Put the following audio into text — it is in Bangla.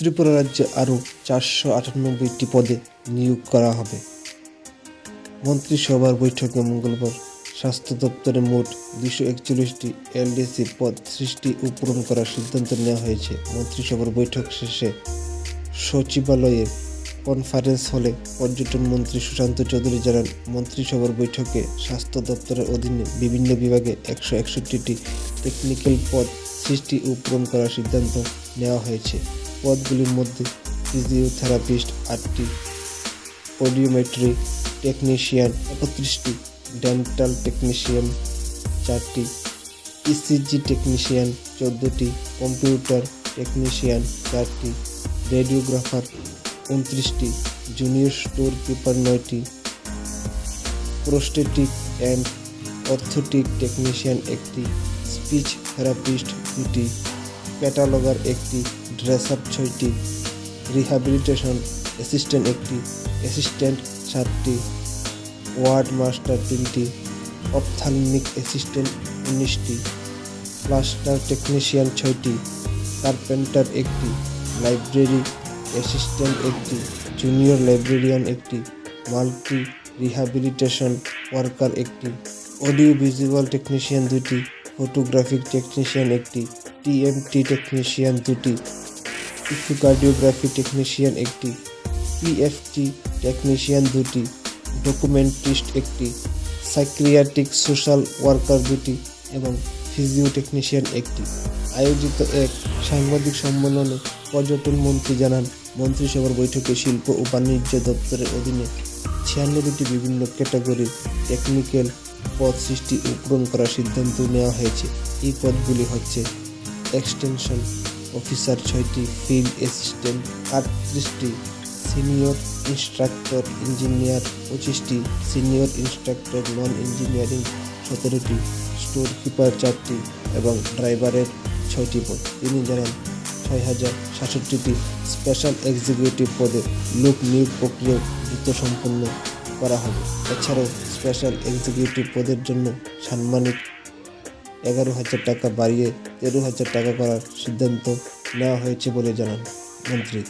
ত্রিপুরা রাজ্যে আরও চারশো আটানব্বইটি পদে নিয়োগ করা হবে। মন্ত্রিসভার বৈঠকে মঙ্গলবার স্বাস্থ্য দপ্তরে মোট দুশো একচল্লিশটি এলডিসি পদ সৃষ্টি ও পূরণ করার সিদ্ধান্ত নেওয়া হয়েছে। মন্ত্রিসভার বৈঠক শেষে সচিবালয়ে কনফারেন্স হলে পর্যটন মন্ত্রী সুশান্ত চৌধুরী জানান, মন্ত্রিসভার বৈঠকে স্বাস্থ্য দপ্তরের অধীনে বিভিন্ন বিভাগে একশো একষট্টিটি টেকনিক্যাল পদ সৃষ্টি ও পূরণ করার সিদ্ধান্ত নেওয়া হয়েছে। পদগুলির মধ্যে ফিজিওথেরাপিস্ট আটটি অডিওমেট্রি টেকনিশিয়ান একত্রিশটি ডেন্টাল টেকনিশিয়ান চারটি ইসিজি টেকনিশিয়ান চোদ্দোটি কম্পিউটার টেকনিশিয়ান চারটি রেডিওগ্রাফার উনত্রিশটি জুনিয়র স্টোর কিপার নয়টি প্রোস্টেটিক অ্যান্ড অর্থোটিক টেকনিশিয়ান একটি স্পিচ থেরাপিস্ট দুটি ক্যাটালগার, একটি ড্রেসার ছয়টি রিহ্যাবিলিটেশন অ্যাসিস্ট্যান্ট, একটি অ্যাসিস্ট্যান্ট, সাতটি ওয়ার্ড মাস্টার, তিনটি অপথালমিক অ্যাসিস্ট্যান্ট, উনিশটি প্লাস্টার টেকনিশিয়ান, ছয়টি কার্পেন্টার, একটি লাইব্রেরি অ্যাসিস্ট্যান্ট, একটি জুনিয়র লাইব্রেরিয়ান, একটি মাল্টি রিহ্যাবিলিটেশন ওয়ার্কার, একটি অডিও ভিজুয়াল টেকনিশিয়ান, দুটি ফটোগ্রাফিক টেকনিশিয়ান একটি টিএমটি টেকনিশিয়ান দুটি ইকোকার্ডিওগ্রাফি টেকনিশিয়ান একটি পিএফটি টেকনিশিয়ান দুটি ডকুমেন্টিস্ট একটি সাইক্রিয়াটিক সোশ্যাল ওয়ার্কার দুটি এবং ফিজিও টেকনিশিয়ান একটি। আয়োজিত এক সাংবাদিক সম্মেলনে পর্যটন মন্ত্রী জানান, মন্ত্রিসভার বৈঠকে শিল্প ও বাণিজ্য দপ্তরের অধীনে ছিয়ানব্বইটি বিভিন্ন ক্যাটাগরির টেকনিক্যাল পদ সৃষ্টি ও পূরণ করার সিদ্ধান্ত নেওয়া হয়েছে। এই পদগুলি হচ্ছে এক্সটেনশন অফিসার ছয়টি, ফিল্ড অ্যাসিস্ট্যান্ট আটত্রিশটি, সিনিয়র ইনস্ট্রাক্টর ইঞ্জিনিয়ার পঁচিশটি, সিনিয়র ইনস্ট্রাক্টর নন ইঞ্জিনিয়ারিং সতেরোটি স্টোর কিপার চারটি এবং ড্রাইভারের ছয়টি পদ। তিনি জানান, ছয় হাজার সাতষট্টিটি স্পেশাল এক্সিকিউটিভ পদে লোক নিয়োগ প্রক্রিয়া দ্রুত সম্পন্ন করা হবে। এছাড়াও স্পেশাল এক্সিকিউটিভ পদের জন্য সাম্মানিক এগারো হাজার টাকা বাড়িয়ে তেরো হাজার টাকা করার সিদ্ধান্ত নেওয়া হয়েছে বলে জানান মন্ত্রী।